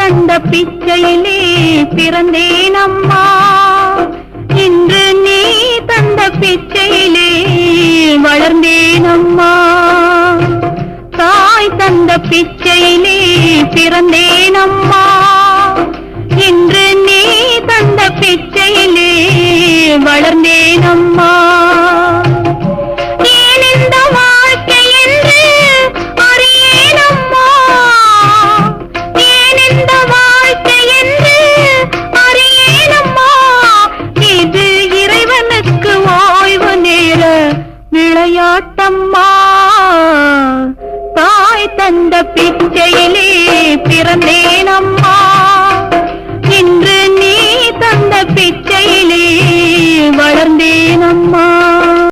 தந்த பிச்சையிலே பிறந்தேன் அம்மா. இன்று நீ தந்த பிச்சையிலே வளர்ந்தேன் அம்மா. தாய் தந்த பிச்சையிலே பிறந்தேன் அம்மா. இன்று நீ தந்த பிச்சையிலே வளர்ந்தேன் அம்மா. அம்மா தாய் தந்த பிச்சையிலே பிறந்தேன் அம்மா இன்று நீ தந்த பிச்சையிலே வளர்ந்தேன் அம்மா